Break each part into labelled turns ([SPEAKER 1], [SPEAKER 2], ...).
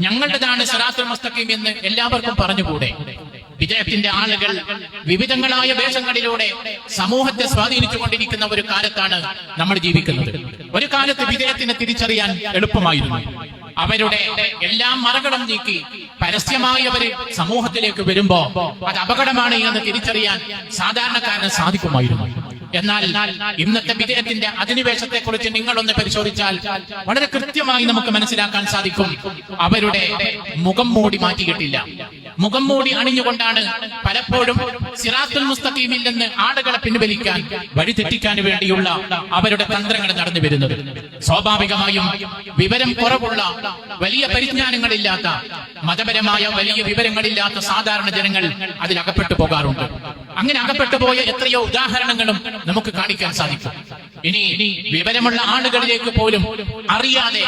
[SPEAKER 1] ഞങ്ങളുടേതാണ് സിറാത്തുൽ മുസ്തഖീം എന്ന് എല്ലാവർക്കും പറഞ്ഞുകൂടെ? വിജയത്തിന്റെ ആളുകൾ വിവിധങ്ങളായ വേഷങ്ങളിലൂടെ സമൂഹത്തെ സ്വാധീനിച്ചുകൊണ്ടിരിക്കുന്ന ഒരു കാലത്താണ് നമ്മൾ ജീവിക്കുന്നത്. ഒരു കാലത്ത് വിജയത്തിനെ തിരിച്ചറിയാൻ എളുപ്പമായിരുന്നു. അവരുടെ എല്ലാം മറകളും നീക്കി പരസ്യമായി അവർ സമൂഹത്തിലേക്ക് വരുമ്പോ അത് അപകടമാണ് എന്ന് തിരിച്ചറിയാൻ സാധാരണക്കാരന് സാധിക്കുമായിരുന്നു. എന്നാൽ ഇന്നത്തെ വിജയത്തിന്റെ അധിനിവേശത്തെ കുറിച്ച് നിങ്ങളൊന്ന് പരിശോധിച്ചാൽ വളരെ കൃത്യമായി നമുക്ക് മനസ്സിലാക്കാൻ സാധിക്കും. അവരുടെ മുഖം മൂടി മാറ്റിയിട്ടില്ല. മുഖം മൂടി അണിഞ്ഞുകൊണ്ടാണ് പലപ്പോഴും സിറാത്തുൽ മുസ്തഖീമിൽ നിന്ന് ആടുകളെ പിൻവലിക്കാൻ വഴിതെറ്റിക്കാൻ വേണ്ടിയുള്ള അവരുടെ തന്ത്രങ്ങൾ നടന്നു വരുന്നത്. സ്വാഭാവികമായും വിവരം കുറവുള്ള വലിയ പരിജ്ഞാനങ്ങളില്ലാത്ത മതപരമായ വലിയ വിവരങ്ങളില്ലാത്ത സാധാരണ ജനങ്ങൾ അതിൽ അകപ്പെട്ടു പോകാറുണ്ട്. അങ്ങനെ അകപ്പെട്ടു പോയ എത്രയോ ഉദാഹരണങ്ങളും നമുക്ക് കാണിക്കാൻ സാധിക്കും. ഇനി വിവരമുള്ള ആളുകളിലേക്ക് പോലും അറിയാതെ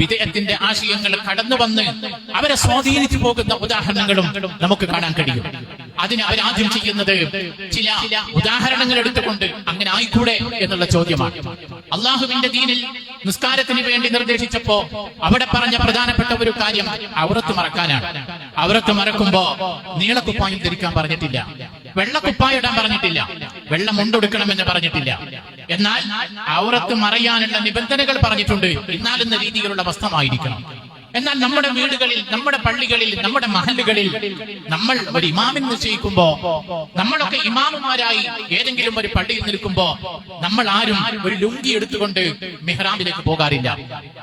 [SPEAKER 1] വിജയത്തിന്റെ ആശയങ്ങൾ കടന്നു വന്ന് അവരെ സ്വാധീനിച്ചു പോകുന്ന ഉദാഹരണങ്ങളും നമുക്ക് കാണാൻ കഴിയും. അതിന് അവരാദ്യം ചെയ്യുന്നത് ചില ഉദാഹരണങ്ങൾ എടുത്തുകൊണ്ട് അങ്ങനെ ആയിക്കൂടെ എന്നുള്ള ചോദ്യമാണ്. അള്ളാഹുവിന്റെ ദീനിൽ നിസ്കാരത്തിന് വേണ്ടി നിർദ്ദേശിച്ചപ്പോ അവിടെ പറഞ്ഞ പ്രധാനപ്പെട്ട ഒരു കാര്യം ഔറത്ത് മറക്കാനാണ്. ഔറത്ത് മറക്കുമ്പോ നീളക്കുപ്പായം ധരിക്കാൻ പറഞ്ഞിട്ടില്ല. വെള്ളക്കുപ്പായം ഇടാൻ പറഞ്ഞിട്ടില്ല. വെള്ളം മുണ്ടൊടുക്കണമെന്ന് പറഞ്ഞിട്ടില്ല. എന്നാൽ ഔറത്ത് മറയാനുള്ള നിബന്ധനകൾ പറഞ്ഞിട്ടുണ്ട്. എന്നാലെന്ന രീതിയിലുള്ള വസ്ത്രമായിരിക്കണം. എന്നാൽ നമ്മുടെ വീടുകളിൽ നമ്മുടെ പള്ളികളിൽ നമ്മുടെ മഹല്ലുകളിൽ നമ്മൾ ഒരു ഇമാമിൻ നിശ്ചയിക്കുമ്പോ നമ്മളൊക്കെ ഇമാമുമാരായി ഏതെങ്കിലും ഒരു പള്ളിയിൽ നിൽക്കുമ്പോ നമ്മൾ ആരും ഒരു ലുങ്കി എടുത്തുകൊണ്ട് മെഹ്റാബിലേക്ക് പോകാറില്ല.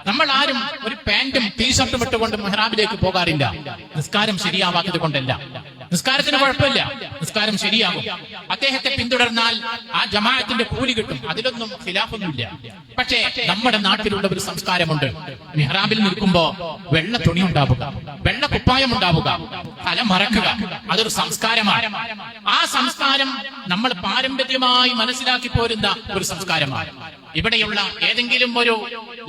[SPEAKER 1] നമ്മൾ ആരും ഒരു പാന്റും ടീഷർട്ടും ഇട്ടുകൊണ്ട് മെഹ്റാബിലേക്ക് പോകാറില്ല. നിസ്കാരം ശരിയാവാത്തത് കൊണ്ടല്ല. നിസ്കാരത്തിന് കുഴപ്പമില്ല. നിസ്കാരം ശരിയാകും. അദ്ദേഹത്തെ പിന്തുടർന്നാൽ ആ ജമാഅത്തിന്റെ കൂലി കിട്ടും. അതിലൊന്നും ഖിലാഫൊന്നുമില്ല. പക്ഷേ നമ്മുടെ നാട്ടിലുള്ള ഒരു സംസ്കാരമുണ്ട്. മെഹ്റാബിൽ നിൽക്കുമ്പോ വെള്ള തുണി ഉണ്ടാവുക വെള്ള കുപ്പായം ഉണ്ടാവുക തല മറക്കുക. അതൊരു സംസ്കാരമാണ്. ആ സംസ്കാരം നമ്മൾ പാരമ്പര്യമായി മനസ്സിലാക്കി പോരുന്ന ഒരു സംസ്കാരമാണ്. ഇവിടെയുള്ള ഏതെങ്കിലും ഒരു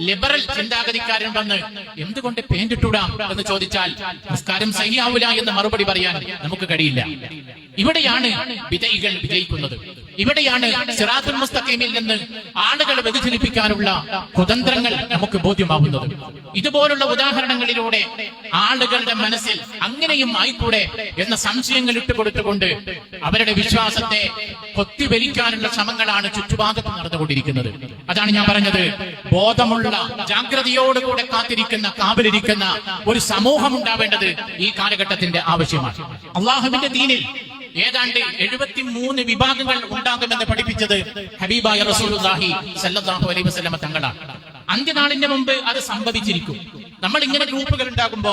[SPEAKER 1] ലിബറൽ ചിന്താഗതിക്കാരൻ വന്ന് എന്തുകൊണ്ട് പെയിന്റ് ഇട്ടൂടാം എന്ന് ചോദിച്ചാൽ നിസ്കാരം സഹിയാവൂല എന്ന് മറുപടി പറയാൻ നമുക്ക് കഴിയില്ല. ഇവിടെയാണ് വിജയികൾ വിജയിക്കുന്നത്. ഇവിടെയാണ് സിറാത്തുൽ മുസ്തഖീമിൽ നിന്ന് ആളുകളെ വ്യതിചലിപ്പിക്കാനുള്ള കുതന്ത്രങ്ങൾ നമുക്ക് ബോധ്യമാവുന്നത് ഇതുപോലുള്ള ഉദാഹരണങ്ങളിലൂടെ ആളുകളുടെ മനസ്സിൽ അങ്ങനെയും ആയിക്കൂടെ എന്ന സംശയങ്ങൾ ഇട്ടുകൊടുത്തുകൊണ്ട് അവരുടെ വിശ്വാസത്തെ കൊത്തിവലിക്കാനുള്ള ശ്രമങ്ങളാണ് ചുറ്റുഭാഗത്ത് നടന്നുകൊണ്ടിരിക്കുന്നത്. അതാണ് ഞാൻ പറഞ്ഞത്. ബോധമുള്ള ജാഗ്രതയോടുകൂടെ കാത്തിരിക്കുന്ന കാവലിരിക്കുന്ന ഒരു സമൂഹം ഉണ്ടാവേണ്ടത് ഈ കാലഘട്ടത്തിന്റെ ആവശ്യമാണ്. അള്ളാഹുവിന്റെ ദീനിൽ ഏതാണ്ട് എഴുപത്തി മൂന്ന് വിഭാഗങ്ങൾ ഉണ്ടാകുമെന്ന് പഠിപ്പിച്ചത് ഹബീബായ റസൂൽ തങ്ങളാണ്. അന്ത്യനാളിന്റെ മുമ്പ് അത് സംഭവിച്ചിരിക്കും. നമ്മൾ ഇങ്ങനെ ഗ്രൂപ്പുകൾ ഉണ്ടാകുമ്പോ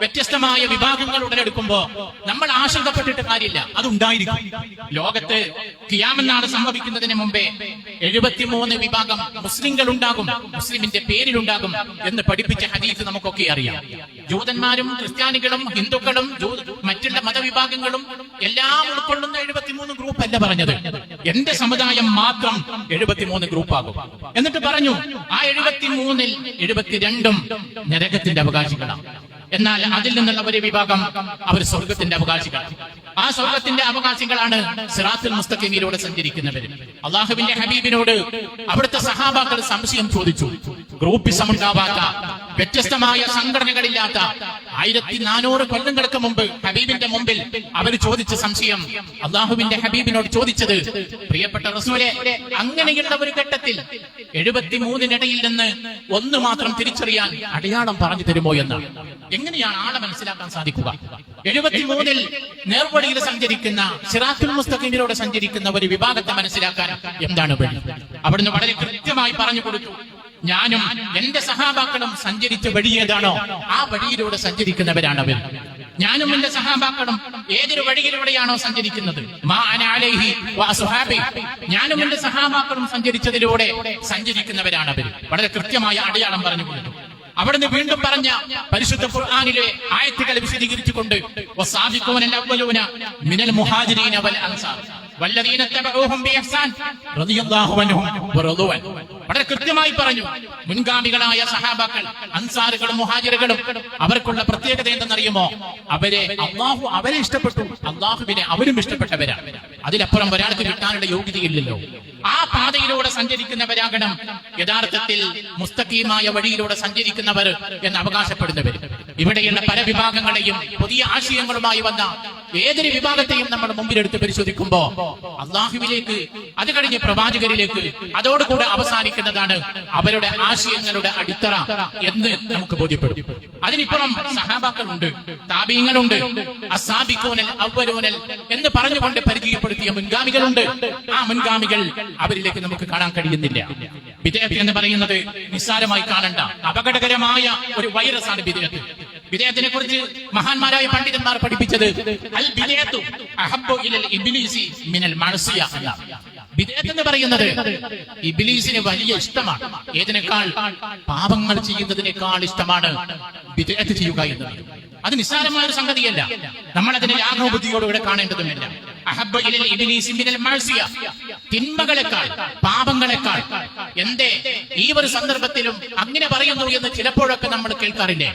[SPEAKER 1] വ്യത്യസ്തമായ വിഭാഗങ്ങൾ ഉടലെടുക്കുമ്പോ നമ്മൾ ആശങ്കപ്പെട്ടിട്ട് കാര്യമില്ല. അത് ഉണ്ടായിരിക്കും ലോകത്ത് കിയാമെന്നാണ് സംഭവിക്കുന്നതിന് മുമ്പേ എഴുപത്തിമൂന്ന് വിഭാഗം മുസ്ലിങ്ങൾ ഉണ്ടാകും മുസ്ലിമിന്റെ പേരിലുണ്ടാകും എന്ന് പഠിപ്പിച്ച ഹദീസ് നമുക്കൊക്കെ അറിയാം. ജൂതന്മാരും ക്രിസ്ത്യാനികളും ഹിന്ദുക്കളും മറ്റുള്ള മതവിഭാഗങ്ങളും എല്ലാം ഉൾക്കൊള്ളുന്ന എഴുപത്തിമൂന്ന് ഗ്രൂപ്പ് അല്ല പറഞ്ഞത്. എന്റെ സമുദായം മാത്രം എഴുപത്തിമൂന്ന് ഗ്രൂപ്പാകും. എന്നിട്ട് പറഞ്ഞു ആ എഴുപത്തിമൂന്നിൽ എഴുപത്തിരണ്ടും നരകത്തിന്റെ അവകാശികളാണ്. എന്നാൽ അതിൽ നിന്നുള്ള ഒരു വിഭാഗം അവർ സ്വർഗത്തിന്റെ അവകാശികൾ ആ സ്വർഗത്തിന്റെ അവകാശികളാണ് സിറാത്തുൽ മുസ്തഖിമിലൂടെ സഞ്ചരിക്കുന്നവർ അള്ളാഹുവിന്റെ ഹബീബിനോട് അവിടുത്തെ സഹാബാക്കൾ സംശയം ചോദിച്ചു. ഗ്രൂപ്പിസം ഉണ്ടാവാത്ത വ്യത്യസ്തമായ സംഘടനകളില്ലാത്ത ആയിരത്തി നാനൂറ് കൊല്ലങ്ങൾക്ക് മുമ്പ് ഹബീബിന്റെ മുമ്പിൽ അവർ ചോദിച്ച സംശയം അള്ളാഹുവിന്റെ ഹബീബിനോട് ചോദിച്ചത് പ്രിയപ്പെട്ട റസൂലെ അങ്ങനെയുള്ള ഒരു ഘട്ടത്തിൽ എഴുപത്തിമൂന്നിനിടയിൽ നിന്ന് ഒന്ന് മാത്രം തിരിച്ചറിയാൻ അടയാളം പറഞ്ഞു തരുമോ എന്ന്. എങ്ങനെയാണ് ആളെ മനസ്സിലാക്കാൻ സാധിക്കുക? എഴുപത്തിമൂന്നിൽ നേർവഴിയിൽ സഞ്ചരിക്കുന്ന സിറാത്തുൽ മുസ്തഖീമിലൂടെ സഞ്ചരിക്കുന്ന ഒരു വിഭാഗത്തെ മനസ്സിലാക്കാൻ എന്താണ് വഴി? അവിടുന്ന് വളരെ കൃത്യമായി പറഞ്ഞു കൊടുത്തു. ഞാനും എന്റെ സഹാബാക്കളും സഞ്ചരിച്ച വഴി ഏതാണോ ആ വഴിയിലൂടെ സഞ്ചരിക്കുന്നവരാണ് അവർ ഞാനും എന്റെ സഹാബാക്കളും ഏതൊരു വഴിയിലൂടെയാണോ സഞ്ചരിക്കുന്നത്. ഞാനും എന്റെ സഹാബാക്കളും സഞ്ചരിച്ചതിലൂടെ സഞ്ചരിക്കുന്നവരാണ് അവർ വളരെ കൃത്യമായ അടയാളം പറഞ്ഞു കൊടുത്തു. അവിടുന്ന് വീണ്ടും പറഞ്ഞ പരിശുദ്ധ ഖുർആാനിലെ ആയത്തുകൾ വിശദീകരിച്ചുകൊണ്ട് മിനൽ മുഹാജിരീന വൽ അൻസാർ. അൻഹും വറളു അൻ വളരെ കൃത്യമായി പറഞ്ഞു. മുൻഗാമികളായ സഹാബാക്കൾ അൻസാറുകളും മുഹാജിറുകളും അവർക്കുള്ള പ്രത്യേകത എന്തെന്നറിയുമോ? അവരെ അള്ളാഹു അവരെ ഇഷ്ടപ്പെട്ടു. അള്ളാഹുവിനെ അവരും ഇഷ്ടപ്പെട്ടവരാണ്. അതിലപ്പുറം ഒരാൾക്ക് കിട്ടാനുള്ള യോഗ്യതയില്ലല്ലോ. ആ പാതയിലൂടെ സഞ്ചരിക്കുന്നവരാകണം. യഥാർത്ഥത്തിൽ മുസ്തഖീമായ വഴിയിലൂടെ സഞ്ചരിക്കുന്നവർ എന്ന് അവകാശപ്പെടുന്നവർ. ഇവിടെയുള്ള പല വിഭാഗങ്ങളെയും പുതിയ ആശയങ്ങളുമായി വന്ന ഏതൊരു വിഭാഗത്തെയും നമ്മൾ മുമ്പിലെടുത്ത് പരിശോധിക്കുമ്പോ അള്ളാഹുവിലേക്ക് അത് കഴിഞ്ഞ് പ്രവാചകരിലേക്ക് അതോടുകൂടെ അവസാനിക്കുന്നതാണ് അവരുടെ ആശയങ്ങളുടെ അടിത്തറ എന്ന് നമുക്ക് ബോധ്യപ്പെടും. അതിനിപ്പുറം സഹാബാക്കളുണ്ട് താപീങ്ങളുണ്ട് അസാബിക്കോനൽ അവരോനൽ എന്ന് പറഞ്ഞുകൊണ്ട് പരിചയപ്പെടുത്തിയ മുൻഗാമികളുണ്ട്. ആ മുൻഗാമികൾ അവരിലേക്ക് നമുക്ക് കാണാൻ കഴിയുന്നില്ല. വിദേഹത്ത് എന്ന് പറയുന്നത് നിസ്സാരമായി കാണണ്ട. അപകടകരമായ ഒരു വൈറസ് ആണ് വിദേഹത്ത് വിദേഹത്തിനെ കുറിച്ച് മഹാന്മാരായ പണ്ഡിതന്മാർ പഠിപ്പിച്ചത് അൽ മിനൽ വിദേഹത്ത് എന്ന് പറയുന്നത് ഇബിലീസിന് വലിയ ഇഷ്ടമാണ്. ഏതിനേക്കാൾ പാപങ്ങൾ ചെയ്യുന്നതിനേക്കാൾ ഇഷ്ടമാണ് വിദേഹത്ത് ചെയ്യുക എന്നത്. അത് നിസ്സാരമായ ഒരു സംഗതിയല്ല. നമ്മൾ അതിനെ ലാഘവബുദ്ധിയോടുകൂടെ കാണേണ്ടതുമില്ല. തിന്മകളെക്കാൾ പാപങ്ങളെക്കാൾ. എന്തേ ഈ ഒരു സന്ദർഭത്തിലും അങ്ങനെ പറയുന്നു എന്ന് ചിലപ്പോഴൊക്കെ നമ്മൾ കേൾക്കാറില്ലേ?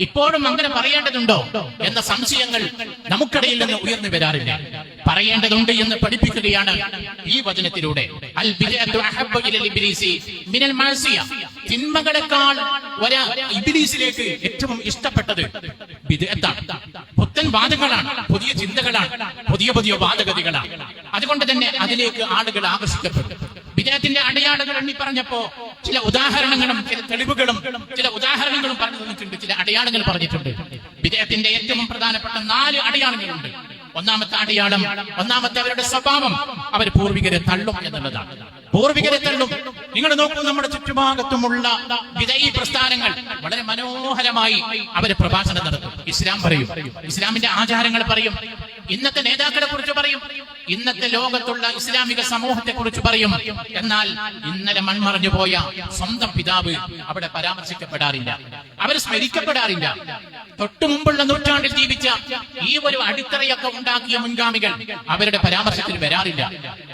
[SPEAKER 1] ഇപ്പോഴും അങ്ങനെ പറയേണ്ടതുണ്ടോ? എന്ന സംശയങ്ങൾ നമുക്കിടയിൽ നിന്ന് ഉയർന്നു വരാറില്ല? പറയേണ്ടതുണ്ട് എന്ന് പഠിപ്പിക്കുകയാണ് ഈ വചനത്തിലൂടെ. അൽ തിന്മകളെക്കാൾ ഒരു ഇബിലീസിലേക്ക് ഏറ്റവും ഇഷ്ടപ്പെട്ടത് ബിദഅത്താണ് പുത്തൻ വാദങ്ങളാണ് പുതിയ ചിന്തകളാണ് പുതിയ പുതിയ വാദഗതികളാണ്. അതുകൊണ്ട് തന്നെ അതിലേക്ക് ആളുകൾ ആകർഷിക്കപ്പെട്ടു വിജയത്തിന്റെ അടയാളങ്ങൾ എണ്ണി പറഞ്ഞപ്പോ ചില ഉദാഹരണങ്ങളും ചില തെളിവുകളും ചില ഉദാഹരണങ്ങളും പറഞ്ഞു തന്നിട്ടുണ്ട് ചില അടയാളങ്ങൾ പറഞ്ഞിട്ടുണ്ട്. വിജയത്തിന്റെ ഏറ്റവും പ്രധാനപ്പെട്ട നാല് അടയാളങ്ങളുണ്ട്. ഒന്നാമത്തെ അടയാളം ഒന്നാമത്തെ അവരുടെ സ്വഭാവം. അവർ പൂർവികരെ തള്ളും എന്നുള്ളതാണ്. പൂർവികരെ തള്ളും. നിങ്ങൾ നോക്കൂ നമ്മുടെ ചുറ്റുഭാഗത്തുമുള്ള വിധയി പ്രസ്ഥാനങ്ങൾ വളരെ മനോഹരമായി അവർ പ്രഭാഷണം നടത്തും. ഇസ്ലാം പറയും. ഇസ്ലാമിന്റെ ആചാരങ്ങൾ പറയും. ഇന്നത്തെ നേതാക്കളെ കുറിച്ച് പറയും. ഇന്നത്തെ ലോകത്തുള്ള ഇസ്ലാമിക സമൂഹത്തെ കുറിച്ച് പറയും. എന്നാൽ ഇന്നലെ മൺമറഞ്ഞു പോയ സ്വന്തം പിതാവ് അവിടെ പരാമർശിക്കപ്പെടാറില്ല. അവർ സ്മരിക്കപ്പെടാറില്ല. തൊട്ടു മുമ്പുള്ള നൂറ്റാണ്ടിൽ ജീവിച്ച ഈ ഒരു അടിത്തറയൊക്കെ ഉണ്ടാക്കിയ മുൻഗാമികൾ അവരുടെ പരാമർശത്തിൽ വരാറില്ല.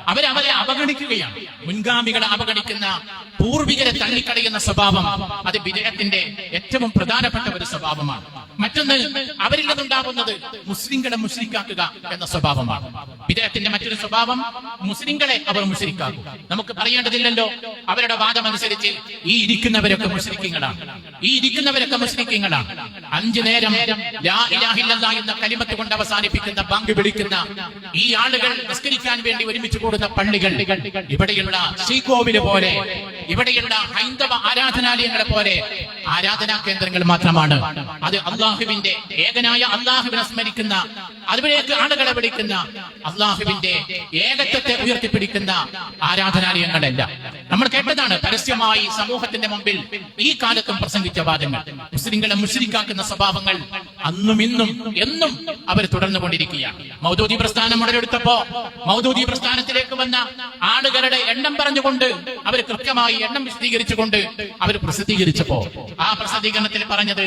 [SPEAKER 1] അവരവരെ അവഗണിക്കുകയാണ്. മുൻഗാമികളെ അവഗണിക്കുന്ന പൂർവികരെ തള്ളിക്കളയുന്ന സ്വഭാവം അത് വിജയത്തിന്റെ ഏറ്റവും പ്രധാനപ്പെട്ട ഒരു സ്വഭാവമാണ്. മറ്റൊന്ന് അവരിൽ നിന്നുണ്ടാകുന്നത് മുസ്ലിങ്ങളെ മുസ്ലിക്കാക്കുക എന്ന സ്വഭാവമാണ്. വിജയത്തിന്റെ മറ്റൊരു സ്വഭാവം മുസ്ലിങ്ങളെ അവർ മുസ്ലിക്കാക്കും നമുക്ക് പറയേണ്ടതില്ലല്ലോ അവരുടെ വാദം വാദമനുസരിച്ച് ഈ ഇരിക്കുന്നവരൊക്കെ മുസ്ലിക്കങ്ങളാണ് ഈ ഇരിക്കുന്നവരൊക്കെ മുസ്ലിക്കങ്ങളാണ് അഞ്ചു നേരം എന്ന കലിമത്ത് കൊണ്ട് അവസാനിപ്പിക്കുന്ന ബാങ്ക് വിളിക്കുന്ന ഈ ആളുകൾ നിസ്കരിക്കാൻ വേണ്ടി ഒരുമിച്ച് കൂടുന്ന പള്ളികൾ. ഇവിടെയുള്ള ശ്രീകോവിൽ പോലെ ഇവിടെയുള്ള ഹൈന്ദവ ആരാധനാലയങ്ങളെ പോലെ ആരാധനാ കേന്ദ്രങ്ങൾ മാത്രമാണ്. അത് അള്ളാഹുവിന്റെ ഏകനായ അള്ളാഹുവിനെ സ്മരിക്കുന്ന അതിലേക്ക് ആളുകളെ വിളിക്കുന്ന അള്ളാഹുവിന്റെ ഏകത്വത്തെ ഉയർത്തിപ്പിടിക്കുന്ന ആരാധനാലയങ്ങളല്ല. നമ്മൾ കേട്ടതാണ് പരസ്യമായി സമൂഹത്തിന്റെ മുമ്പിൽ ഈ കാലത്തും പ്രസംഗിച്ച വാദങ്ങൾ. മുസ്ലിങ്ങളെ മുസ്ലിക്കാക്കുന്ന സ്വഭാവങ്ങൾ അന്നും ഇന്നും എന്നും അവർ തുടർന്നു കൊണ്ടിരിക്കുകയാണ്. മൗദൂദി പ്രസ്ഥാനം ഉടലെടുത്തപ്പോ മൗദൂദി പ്രസ്ഥാനത്തിലേക്ക് വന്ന ആളുകളുടെ എണ്ണം പറഞ്ഞുകൊണ്ട് അവർ കൃത്യമായി എണ്ണം വിശദീകരിച്ചുകൊണ്ട് അവർ പ്രസിദ്ധീകരിച്ചപ്പോ ആ പ്രസിദ്ധീകരണത്തിൽ പറഞ്ഞത്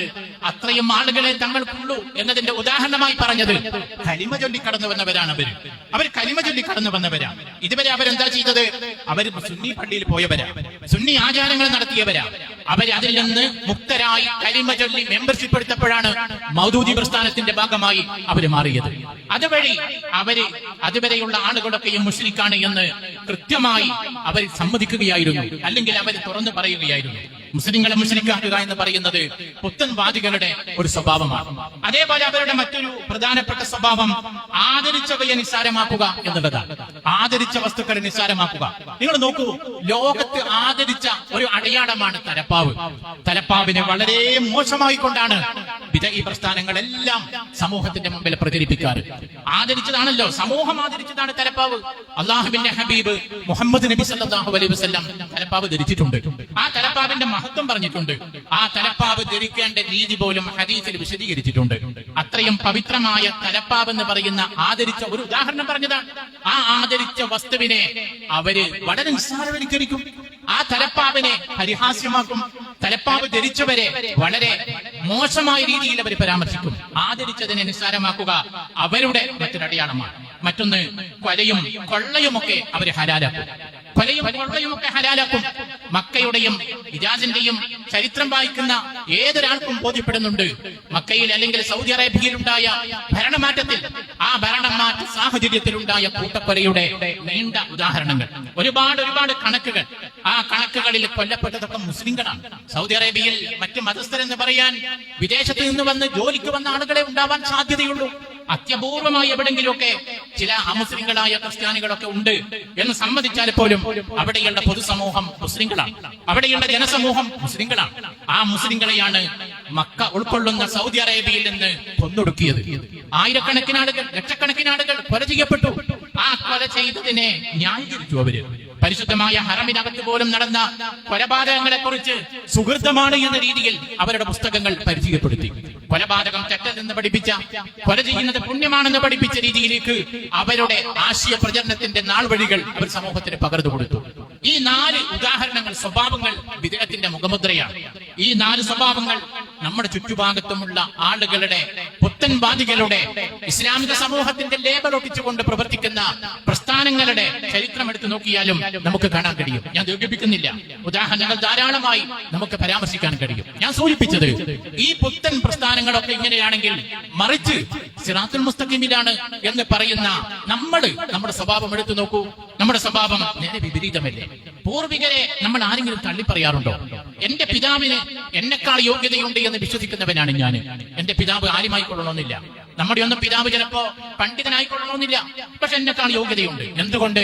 [SPEAKER 1] അത്രയും ആളുകളെ തങ്ങൾക്കുള്ളൂ എന്നതിന്റെ ഉദാഹരണമായി പറഞ്ഞത് കലിമ ചൊല്ലിക്കടന്നു വന്നവരാണ് അവർ അവർ കലിമ ചൊല്ലി കടന്നു വന്നവരാ. ഇതുവരെ അവരെന്താ ചെയ്തത്? അവർ സുന്നി പള്ളിയിൽ പോയവരാ. സുന്നി ആചാരങ്ങൾ നടത്തിയവരാ. അവർ അതിൽ നിന്ന് മുക്തരായി കലിമ ചൊല്ലി മെമ്പർഷിപ്പ് എടുത്തപ്പോഴാണ് മൗദൂദി പ്രസ്ഥാനത്തിന്റെ ഭാഗമായി അവർ മാറിയത്. അതുവഴി അവർ അതുവരെയുള്ള ആളുകളൊക്കെയും മുസ്ലിക്കാണ് എന്ന് കൃത്യമായി അവർ സമ്മതിക്കുകയായിരുന്നു. അല്ലെങ്കിൽ അവർ തുറന്നു പറയുകയായിരുന്നു. മുസ്ലിങ്ങളെ മുസ്ലിക്കാക്കുക എന്ന് പറയുന്നത് പുത്തൻവാദികളുടെ ഒരു സ്വഭാവമാണ്. അതേപോലെ അവരുടെ മറ്റൊരു പ്രധാനപ്പെട്ട സ്വഭാവം ആദരിച്ചവയെ നിസ്സാരമാക്കുക എന്നുള്ളതാണ്. ആദരിച്ച വസ്തുക്കളെ നിസ്സാരമാക്കുക. നിങ്ങൾ നോക്കൂ ലോകത്ത് ആദരിച്ച ഒരു അടയാളമാണ് തലപ്പാവ്. തലപ്പാവിനെ വളരെ മോശമായി കൊണ്ടാണ് വിജയി പ്രസ്ഥാനങ്ങളെല്ലാം സമൂഹത്തിന്റെ മുമ്പിൽ പ്രചരിപ്പിക്കാറ്. ആദരിച്ചതാണല്ലോ സമൂഹം ആദരിച്ചതാണ് തലപ്പാവ്. അള്ളാഹുബിന്റെ ഹബീബ് മുഹമ്മദ് നബി സല്ലാഹു അലൈഹി വസല്ലം തലപ്പാവ് ധരിച്ചിട്ടുണ്ട്. ആ തലപ്പാവിന്റെ മഹത്വം പറഞ്ഞിട്ടുണ്ട്. ആ തലപ്പാവ് ധരിക്കേണ്ട രീതി പോലും ഹദീസിൽ വിശദീകരിച്ചിട്ടുണ്ട്. അത്രയും പവിത്രമായ തലപ്പാവ് എന്ന് പറയുന്ന ആദരിച്ച ഒരു ഉദാഹരണം പറഞ്ഞതാണ്. ആ ആദരിച്ച വസ്തുവിനെ അവർ വളരെ നിസ്സാരവൽക്കരിക്കും. ആ തലപ്പാവിനെ പരിഹാസ്യമാക്കും. തലപ്പാവ് ധരിച്ചവരെ വളരെ മോശമായ രീതിയിൽ അവർ പരാമർശിക്കും. ആദരിച്ചതിനെ നിസ്സാരമാക്കുക അവരുടെ മറ്റൊരടയാളമാണ് മറ്റൊന്ന് കൊലയും കൊള്ളയുമൊക്കെ അവർ ഹലാലാക്കും. കൊലയും കൊള്ളയുമൊക്കെ ഹരാലാക്കും മക്കയുടെയും ഇജാസിന്റെയും ചരിത്രം വായിക്കുന്ന ഏതൊരാൾക്കും ബോധ്യപ്പെടുന്നുണ്ട്? മക്കയിൽ അല്ലെങ്കിൽ സൗദി അറേബ്യയിലുണ്ടായ ഭരണമാറ്റത്തിൽ ആ ഭരണമാറ്റ സാഹചര്യത്തിലുണ്ടായ കൂട്ടക്കൊലയുടെ നീണ്ട ഉദാഹരണങ്ങൾ. ഒരുപാട് ഒരുപാട് കണക്കുകൾ. ആ കണക്കുകളിൽ കൊല്ലപ്പെട്ടതൊക്കെ മുസ്ലിങ്ങളാണ്. സൗദി അറേബ്യയിൽ മറ്റ് മതസ്ഥരെന്ന് പറയാൻ വിദേശത്ത് നിന്ന് വന്ന് ജോലിക്ക് വന്ന ആളുകളെ ഉണ്ടാവാൻ സാധ്യതയുള്ളൂ. അത്യപൂർവമായി എവിടെങ്കിലുമൊക്കെ ചില അമുസ്ലിങ്ങളായ ക്രിസ്ത്യാനികളൊക്കെ ഉണ്ട് എന്ന് സമ്മതിച്ചാൽ പോലും അവിടെയുള്ള പൊതുസമൂഹം മുസ്ലിങ്ങളാണ്. അവിടെയുള്ള ജനസമൂഹം മുസ്ലിങ്ങളാണ്. ആ മുസ്ലിങ്ങളെയാണ് മക്ക ഉൾക്കൊള്ളുന്ന സൗദി അറേബ്യയിൽ നിന്ന് കൊന്നൊടുക്കിയത്. ആയിരക്കണക്കിന് ആളുകൾ ലക്ഷക്കണക്കിന് ആളുകൾ കൊല ചെയ്യപ്പെട്ടു. ആ കൊല ചെയ്തതിനെ ന്യായീകരിച്ചു അവർ. പരിശുദ്ധമായ ഹറമിനകത്ത് പോലും നടന്ന കൊലപാതകങ്ങളെ കുറിച്ച് സുഹൃത്തമാണ് എന്ന രീതിയിൽ അവരുടെ പുസ്തകങ്ങൾ പരിചയപ്പെടുത്തി. കൊലപാതകം തെറ്റെന്ന് പഠിപ്പിച്ച കൊല ചെയ്യുന്നത് പുണ്യമാണെന്ന് പഠിപ്പിച്ച രീതിയിലേക്ക് അവരുടെ ആശയ പ്രചരണത്തിന്റെ നാൾ വഴികൾ അവർ സമൂഹത്തിന് പകർന്നു കൊടുത്തു. ഈ നാല് ഉദാഹരണങ്ങൾ സ്വഭാവങ്ങൾ വിദേഹത്തിന്റെ മുഖമുദ്രയാണ്. ഈ നാല് സ്വഭാവങ്ങൾ നമ്മുടെ ചുറ്റുഭാഗത്തുമുള്ള ആളുകളുടെ പുത്തൻവാദികളുടെ ഇസ്ലാമിക സമൂഹത്തിന്റെ ലേബൽ ഒട്ടിച്ചുകൊണ്ട് പ്രവർത്തിക്കുന്ന പ്രസ്ഥാനങ്ങളുടെ ചരിത്രം എടുത്തു നോക്കിയാലും നമുക്ക് കാണാൻ കഴിയും. ഞാൻ ദീർഘിപ്പിക്കുന്നില്ല. ഉദാഹരണങ്ങൾ ധാരാളമായി നമുക്ക് പരാമർശിക്കാൻ കഴിയും. ഞാൻ സൂചിപ്പിച്ചത് ഈ പുത്തൻ പ്രസ്ഥാനങ്ങളൊക്കെ ഇങ്ങനെയാണെങ്കിൽ മറിച്ച് സിറാത്തുൽ മുസ്തഖിമിലാണ് എന്ന് പറയുന്ന നമ്മൾ നമ്മുടെ സ്വഭാവം എടുത്തു നോക്കൂ. നമ്മുടെ സ്വഭാവം നേരെ വിപരീതമല്ലേ? പൂർവികരെ നമ്മൾ ആരെങ്കിലും തള്ളി പറയാറുണ്ടോ എന്റെ പിതാവിന് എന്നെക്കാൾ യോഗ്യതയുണ്ട് എന്ന് വിശ്വസിക്കുന്നവനാണ് ഞാൻ. എന്റെ പിതാവ് ആരുമായി കൊള്ളണമെന്നില്ല. നമ്മുടെ ഒന്നും പിതാവ് ചിലപ്പോ പണ്ഡിതനായി കൊള്ളണമെന്നില്ല. പക്ഷെ എന്നെക്കാൾ യോഗ്യതയുണ്ട്. എന്തുകൊണ്ട്?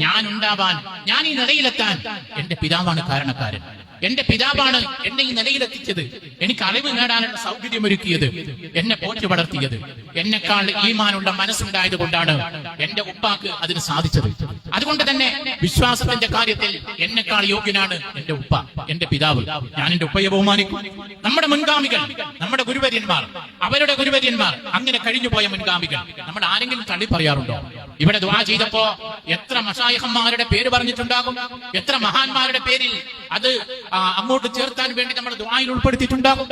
[SPEAKER 1] ഞാൻ ഉണ്ടാവാൻ ഞാൻ ഈ നിലയിലെത്താൻ എന്റെ പിതാവാണ് കാരണക്കാരൻ. എന്റെ പിതാവാണ് എന്നെ ഈ നിലയിലെത്തിച്ചത്. എനിക്ക് അറിവ് നേടാനുള്ള സൗകര്യം ഒരുക്കിയത്. എന്നെ പോറ്റി വളർത്തിയത്. എന്നെക്കാൾ ഈമാനുള്ള മനസ്സുണ്ടായത് കൊണ്ടാണ് എന്റെ ഉപ്പാക്ക് അതിന് സാധിച്ചത്. അതുകൊണ്ട് തന്നെ വിശ്വാസത്തിന്റെ കാര്യത്തിൽ എന്നെക്കാൾ യോഗ്യനാണ് എന്റെ ഉപ്പ എന്റെ പിതാവ്. ഞാൻ എന്റെ ഉപ്പയെ ബഹുമാനിക്കും. നമ്മുടെ മുൻഗാമികൾ നമ്മുടെ ഗുരുവര്യന്മാർ അവരുടെ ഗുരുവര്യന്മാർ അങ്ങനെ കഴിഞ്ഞു പോയ മുൻഗാമികൾ. നമ്മൾ ആരെങ്കിലും തള്ളി പറയാറുണ്ടോ ഇവിടെ ദുആ ചെയ്തപ്പോ എത്ര മഷായഹന്മാരുടെ പേര് പറഞ്ഞിട്ടുണ്ടാകും? എത്ര മഹാന്മാരുടെ പേരിൽ അത് അങ്ങോട്ട് ചേർത്താൻ വേണ്ടി നമ്മൾ ദുആയിൽ ഉൾപ്പെടുത്തിയിട്ടുണ്ടാകും?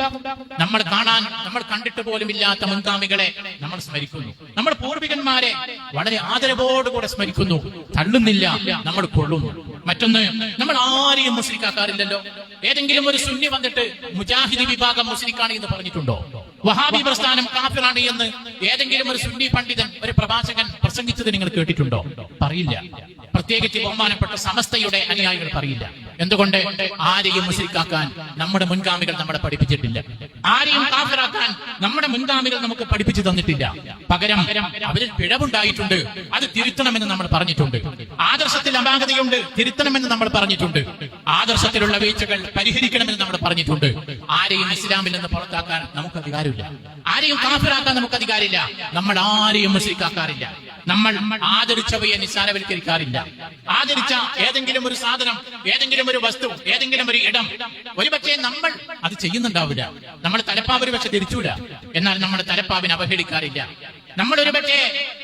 [SPEAKER 1] നമ്മൾ കാണാൻ നമ്മൾ കണ്ടിട്ട് പോലും ഇല്ലാത്ത മുൻഗാമികളെ നമ്മൾ സ്മരിക്കുന്നു. നമ്മുടെ പൂർവികന്മാരെ വളരെ ആദരവോടുകൂടെ സ്മരിക്കുന്നു. തള്ളുന്നില്ല നമ്മൾ കൊള്ളുന്നു. മറ്റൊന്ന് നമ്മൾ ആരെയും മുസ്ലിക്കാക്കാറില്ലല്ലോ. ഏതെങ്കിലും ഒരു സുന്നി വന്നിട്ട് മുജാഹിദി വിഭാഗം മുസ്ലിക്കാണ് എന്ന് പറഞ്ഞിട്ടുണ്ടോ? വഹാബി പ്രസ്ഥാനം കാഫിറാണ് എന്ന് ഏതെങ്കിലും ഒരു സുന്നി പണ്ഡിതൻ ഒരു പ്രവാചകൻ പ്രസംഗിച്ചത് നിങ്ങൾ കേട്ടിട്ടുണ്ടോ? പറയില്ല. പ്രത്യേകിച്ച് ബഹുമാനപ്പെട്ട സമസ്തയുടെ അനുയായികൾ പറയില്ല. എന്തുകൊണ്ട്? ആരെയും മുസ്ലിക്കാക്കാൻ നമ്മുടെ മുൻഗാമികൾ നമ്മളെ പഠിപ്പിച്ചിട്ടില്ല. ആരെയും കാഫിറാക്കാൻ നമ്മുടെ മുൻഗാമികൾ നമുക്ക് പഠിപ്പിച്ചു തന്നിട്ടില്ല. പകരം അവരിൽ പിഴവുണ്ടായിട്ടുണ്ട്. അത് തിരുത്തണമെന്ന് നമ്മൾ പറഞ്ഞിട്ടുണ്ട്. ആദർശത്തിൽ അപാകതയുണ്ട്. തിരുത്തണമെന്ന് നമ്മൾ പറഞ്ഞിട്ടുണ്ട്. ആദർശത്തിലുള്ള വീഴ്ചകൾ പരിഹരിക്കണമെന്ന് നമ്മൾ പറഞ്ഞിട്ടുണ്ട്. ആരെയും ഇസ്ലാമിൽ നിന്ന് പുറത്താക്കാൻ നമുക്ക് അധികാരമില്ല. ആരെയും കാഫിറാക്കാൻ നമുക്ക് അധികാരമില്ല. നമ്മൾ ആരെയും മുസ്ലിക്കാക്കാറില്ല നമ്മൾ ആദരിച്ചവയെ നിസ്സാരവൽക്കരിക്കാറില്ല. ആദരിച്ച ഏതെങ്കിലും ഒരു സാധനം ഏതെങ്കിലും ഒരു വസ്തു ഏതെങ്കിലും ഒരു ഇടം ഒരുപക്ഷെ നമ്മൾ അത് ചെയ്യുന്നുണ്ടാവില്ല. നമ്മൾ തലപ്പാവ് ഒരു പക്ഷെ എന്നാൽ നമ്മുടെ തലപ്പാവിനെ അവഹേളിക്കാറില്ല. നമ്മൾ ഒരുപക്ഷെ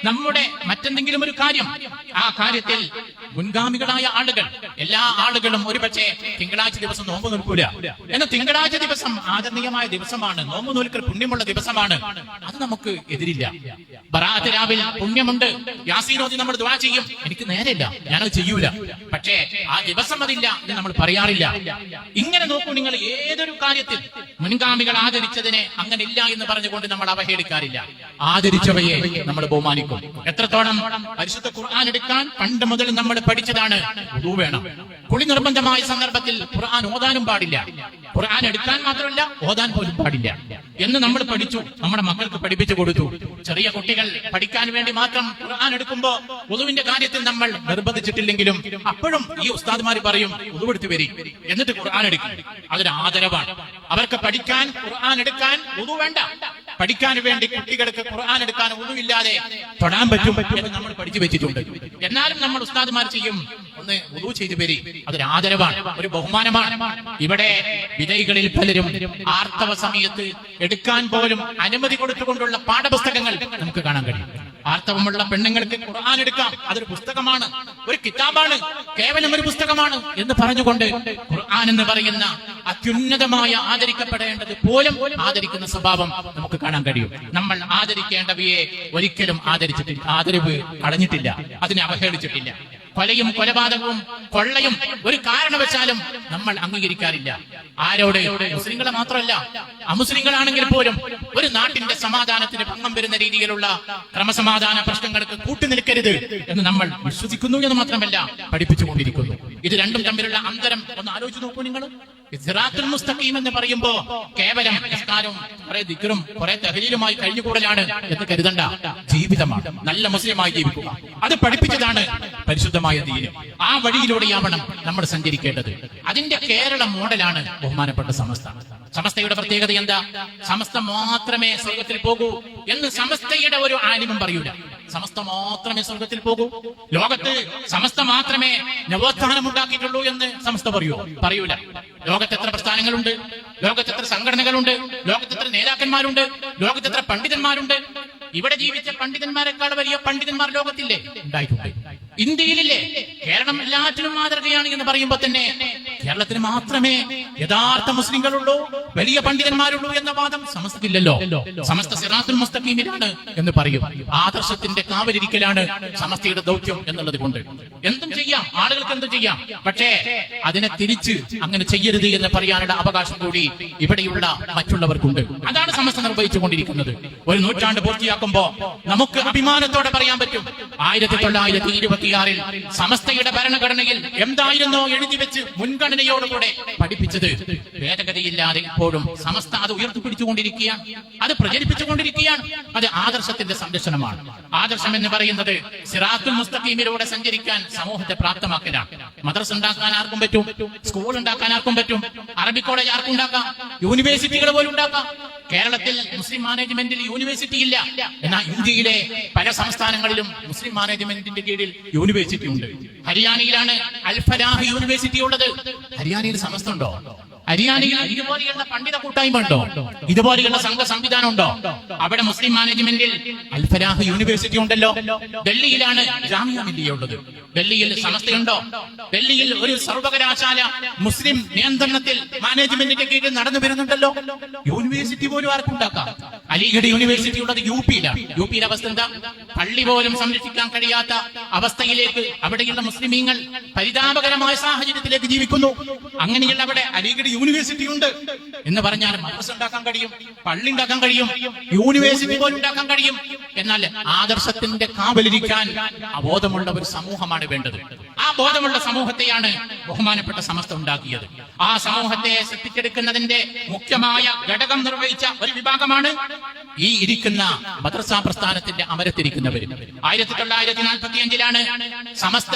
[SPEAKER 1] നമ്മുടെ മറ്റെന്തെങ്കിലും ഒരു കാര്യം. ആ കാര്യത്തിൽ മുൻഗാമികളായ ആളുകൾ എല്ലാ ആളുകളും ഒരുപക്ഷെ തിങ്കളാഴ്ച ദിവസം നോമ്പ് നിൽക്കൂല. എന്നാൽ തിങ്കളാഴ്ച ദിവസം ആദരണീയമായ ദിവസമാണ്. നോമ്പ് നോൽക്കൽ പുണ്യമുള്ള ദിവസമാണ്. അത് നമുക്ക് എതിരില്ല. ബറാത്ത് രാവിൽ പുണ്യമുണ്ട്. യാസീനോദി നമ്മൾ ദ്വാ ചെയ്യും. എനിക്ക് നേരെയില്ല. ഞാനത് ചെയ്യൂല. പക്ഷേ ആ ദിവസം അതില്ല എന്ന് നമ്മൾ പറയാറില്ല. ഇങ്ങനെ നോക്കൂ നിങ്ങൾ ഏതൊരു കാര്യത്തിൽ മുൻഗാമികൾ ആദരിച്ചതിനെ അങ്ങനെ ഇല്ല എന്ന് പറഞ്ഞുകൊണ്ട് നമ്മൾ അവഹേളിക്കാറില്ല. ആദരിച്ചവയെ നമ്മൾ ബഹുമാനിക്കും. എത്രത്തോളം പരിശുദ്ധ ഖുർആൻ എടുക്കാൻ പണ്ട് മുതൽ നമ്മൾ പഠിച്ചതാണ് വേണം. കുളി നിർബന്ധമായ സന്ദർഭത്തിൽ ഖുർആൻ ഓതാനും പാടില്ല. ഖുർആൻ എടുക്കാൻ മാത്രമല്ല ഓതാൻ പോലും പാടില്ല. എന്ന് നമ്മൾ പഠിച്ചു നമ്മുടെ മക്കൾക്ക് പഠിപ്പിച്ചു കൊടുത്തു. ചെറിയ കുട്ടികൾ പഠിക്കാൻ വേണ്ടി മാത്രം ഖുർആൻ എടുക്കുമ്പോ ഉദുവിന്റെ കാര്യത്തിൽ നമ്മൾ നിർബന്ധിച്ചിട്ടില്ലെങ്കിലും അപ്പോഴും ഈ ഉസ്താദ്മാർ പറയും ഉദുവെടുത്ത് വരി. എന്നിട്ട് ഖുർആൻ എടുക്കും. അതൊരു ആദരവാണ്. അവർക്ക് പഠിക്കാൻ ഖുർആൻ എടുക്കാൻ ഉദു വേണ്ട. പഠിക്കാൻ വേണ്ടി കുട്ടികൾക്ക് ഖുർആൻ എടുക്കാൻ ഒന്നുമില്ലാതെ തൊടാൻ പറ്റും എന്ന് നമ്മൾ പഠിച്ചു വെച്ചിട്ടുണ്ട്. എന്നാലും നമ്മൾ ഉസ്താദ്മാർ ചെയ്യും. ഒന്ന് ഉദു ചെയ്തു വരി. അതൊരു ആദരവാണ് ഒരു ബഹുമാനമാണ്. ഇവിടെ വിജയികളിൽ പലരും ആർത്തവ സമയത്ത് എടുക്കാൻ പോലും അനുമതി കൊടുത്തുകൊണ്ടുള്ള പാഠപുസ്തകങ്ങൾ നമുക്ക് കാണാൻ കഴിയും. ആർത്തവമുള്ള പെണ്ണുങ്ങൾക്ക് ഖുർആൻ എടുക്കാം. അതൊരു പുസ്തകമാണ്. ഒരു കിതാബാണ്. കേവലം ഒരു പുസ്തകമാണ് എന്ന് പറഞ്ഞുകൊണ്ട് ഖുർആൻ എന്ന് പറയുന്ന അത്യുന്നതമായ ആദരിക്കപ്പെടേണ്ടത് പോലും ആദരിക്കുന്ന സ്വഭാവം നമുക്ക് കാണാൻ കഴിയും. നമ്മൾ ആദരിക്കേണ്ടവയെ ഒരിക്കലും ആദരിച്ചിട്ടില്ല. ആദരവ് കളഞ്ഞിട്ടില്ല. അതിനെ അവഹേളിച്ചിട്ടില്ല. കൊലയും കൊലപാതകവും കൊള്ളയും ഒരു കാരണവശാലും നമ്മൾ അംഗീകരിക്കാറില്ല. ആരോട്? മുസ്ലിങ്ങളെ മാത്രമല്ല. അമുസ്ലിങ്ങളാണെങ്കിൽ പോലും ഒരു നാട്ടിന്റെ സമാധാനത്തിന് ഭംഗം വരുന്ന രീതിയിലുള്ള ക്രമസമാധാന പ്രശ്നങ്ങൾക്ക് കൂട്ടുനിൽക്കരുത് എന്ന് നമ്മൾ വിശ്വസിക്കുന്നു എന്ന് മാത്രമല്ല പഠിപ്പിച്ചുകൊണ്ടിരിക്കുന്നു. ഇത് രണ്ടും തമ്മിലുള്ള അന്തരം ഒന്ന് ആലോചിച്ച് നോക്കൂ നിങ്ങൾ. സിറാത്തുൽ മുസ്തഖീം എന്ന് പറയുമ്പോ കേവലം നിസ്കാരവും കുറെ ദിക്കറും കുറെ തഹലീലുമായി കഴിഞ്ഞുകൂടലാണ് എന്ന് കരുതണ്ട. ജീവിതമാണ്. നല്ല മുസ്ലിമായി ജീവിക്കുക. അത് പഠിപ്പിച്ചതാണ് പരിശുദ്ധമായ ദീന്. ആ വഴിയിലൂടെയാവണം നമ്മൾ സഞ്ചരിക്കേണ്ടത്. അതിന്റെ കേരള മോഡലാണ് ബഹുമാനപ്പെട്ട സമസ്ത. സമസ്തയുടെ പ്രത്യേകത എന്താ? സമസ്ത മാത്രമേ സ്വർഗത്തിൽ പോകൂ എന്ന് സമസ്തയുടെ ഒരു ആനിമം പറയൂല. സമസ്ത മാത്രമേ സ്വർഗത്തിൽ പോകൂ. ലോകത്ത് സമസ്ത മാത്രമേ നവോത്ഥാനം ഉണ്ടാക്കിയിട്ടുള്ളൂ എന്ന് സമസ്ത പറയൂ. പറയൂല. ലോകത്ത് എത്ര പ്രസ്ഥാനങ്ങളുണ്ട്? ലോകത്ത് എത്ര സംഘടനകളുണ്ട്? ലോകത്ത് എത്ര നേതാക്കന്മാരുണ്ട്? ലോകത്ത് എത്ര പണ്ഡിതന്മാരുണ്ട്? ഇവിടെ ജീവിച്ച പണ്ഡിതന്മാരെക്കാൾ വലിയ പണ്ഡിതന്മാർ ലോകത്തില്ലേ? ഉണ്ടായിട്ടുണ്ട്. ഇന്ത്യയിലില്ലേ? കേരളം എല്ലാറ്റിനും മാതൃകയാണ് എന്ന് പറയുമ്പോൾ തന്നെ കേരളത്തിന് മാത്രമേ യഥാർത്ഥ മുസ്ലിങ്ങളുള്ളൂ വലിയ പണ്ഡിതന്മാരുള്ളൂ എന്ന വാദം സമസ്തക്കില്ലല്ലോ. സമസ്ത സിറാത്തുൽ മുസ്തഖീമിലാണ് എന്ന് പറയും. ആദർശത്തിന്റെ കാവലിരിക്കലാണ് സമസ്തയുടെ ദൗത്യം എന്നുള്ളത് കൊണ്ട്. എന്തും ചെയ്യാം ആളുകൾക്ക് എന്തും ചെയ്യാം. പക്ഷേ അതിനെ തിരിച്ച് അങ്ങനെ ചെയ്യരുത് എന്ന് പറയാനുള്ള അവകാശം കൂടി ഇവിടെയുള്ള മറ്റുള്ളവർക്കുണ്ട്. അതാണ് സമസ്ത നിർവഹിച്ചു കൊണ്ടിരിക്കുന്നത് ഒരു നൂറ്റാണ്ട് പൂർത്തിയാക്കുമ്പോ നമുക്ക് അഭിമാനത്തോടെ പറയാൻ പറ്റും. ആയിരത്തി തൊള്ളായിരത്തി ഇരുപത്തിയാറിൽ സമസ്തയുടെ ഭരണഘടനയിൽ എന്തായിരുന്നോ എഴുതി വെച്ച് മുൻഗണനയോടുകൂടെ പഠിപ്പിച്ചത്? ഭേദഗതിയില്ലാതെ ഇപ്പോഴും സമസ്ത അത് ഉയർത്തിപ്പിടിച്ചുകൊണ്ടിരിക്കുകയാണ്. അത് പ്രചരിപ്പിച്ചുകൊണ്ടിരിക്കുകയാണ്. അത് ആദർശത്തിന്റെ സംരക്ഷണമാണ്. ആദർശം എന്ന് പറയുന്നത് സിറാത്തുൽ മുസ്തഖീമിലൂടെ സഞ്ചരിക്കാൻ സമൂഹത്തെ പ്രാപ്തമാക്കലാണ്. മദ്രസ ഉണ്ടാക്കാൻ ആർക്കും പറ്റും? സ്കൂൾ ഉണ്ടാക്കാൻ ആർക്കും പറ്റും? അറബി കോളേജ് ആർക്കും ഉണ്ടാക്കാം? യൂണിവേഴ്സിറ്റികൾ പോലും ഉണ്ടാക്കാം? കേരളത്തിൽ മുസ്ലിം മാനേജ്മെന്റിൽ യൂണിവേഴ്സിറ്റി ഇല്ല. എന്നാൽ ഇന്ത്യയിലെ പല സംസ്ഥാനങ്ങളിലും മുസ്ലിം മാനേജ്മെന്റിന്റെ കീഴിൽ യൂണിവേഴ്സിറ്റി ഉണ്ട്. ഹരിയാനയിലാണ് അൽഫലാഹ് യൂണിവേഴ്സിറ്റി ഉള്ളത്. ഹരിയാനയിൽ സമസ്ത ഉണ്ടോ ഹരിയാനയിൽ ഇതുപോലെയുള്ള പണ്ഡിത കൂട്ടായ്മ ഉണ്ടോ? ഇതുപോലെയുള്ള സംഘ സംവിധാനം ഉണ്ടോ? അവിടെ മുസ്ലിം മാനേജ്മെന്റിൽ അൽഫരാഹ് യൂണിവേഴ്സിറ്റി ഉണ്ടല്ലോ. ഡൽഹിയിലാണ് ജാമിയ മില്ലിയ ഉള്ളത്. ഡൽഹിയിൽ സമസ്തയുണ്ടോ? ഡൽഹിയിൽ ഒരു സർവകലാശാല മുസ്ലിം നിയന്ത്രണത്തിൽ മാനേജ്മെന്റിന്റെ കീഴിൽ നടന്നു വരുന്നുണ്ടല്ലോ. യൂണിവേഴ്സിറ്റി പോലും ആർക്കും ഉണ്ടാക്കാം അലിഗഡ് യൂണിവേഴ്സിറ്റി ഉള്ളത് യു പിയിലാണ് യു പിയിലെ അവസ്ഥ എന്താ? പള്ളി പോലും സംരക്ഷിക്കാൻ കഴിയാത്ത അവസ്ഥയിലേക്ക് അവിടെയുള്ള മുസ്ലിമീങ്ങൾ പരിതാപകരമായ സാഹചര്യത്തിലേക്ക് ജീവിക്കുന്നു. അങ്ങനെയുള്ള അവിടെ അലിഗഡ് യൂണിവേഴ്സിറ്റി ഉണ്ട്. എന്ന് പറഞ്ഞാൽ മദ്രസ ഉണ്ടാക്കാൻ കഴിയും പള്ളി ഉണ്ടാക്കാൻ കഴിയും യൂണിവേഴ്സിറ്റി പോലും ഉണ്ടാക്കാൻ കഴിയും. എന്നാൽ ആദർശത്തിന്റെ കാവലിരിക്കാൻ അബോധമുള്ള ഒരു സമൂഹമാണ് വേണ്ടത്. ആ ബോധമുള്ള സമൂഹത്തെയാണ് ബഹുമാനപ്പെട്ട സമസ്ത ഉണ്ടാക്കിയത്. ആ സമൂഹത്തെ സൃഷ്ടിച്ചെടുക്കുന്നതിന്റെ മുഖ്യമായ ഘടകം നിർവഹിച്ച ഒരു വിഭാഗമാണ് ഈ ഇരിക്കുന്ന മദ്രസാ പ്രസ്ഥാനത്തിന്റെ അമരത്തിരിക്കുന്നവർ ആയിരത്തി തൊള്ളായിരത്തി നാൽപ്പത്തി അഞ്ചിലാണ് സമസ്ത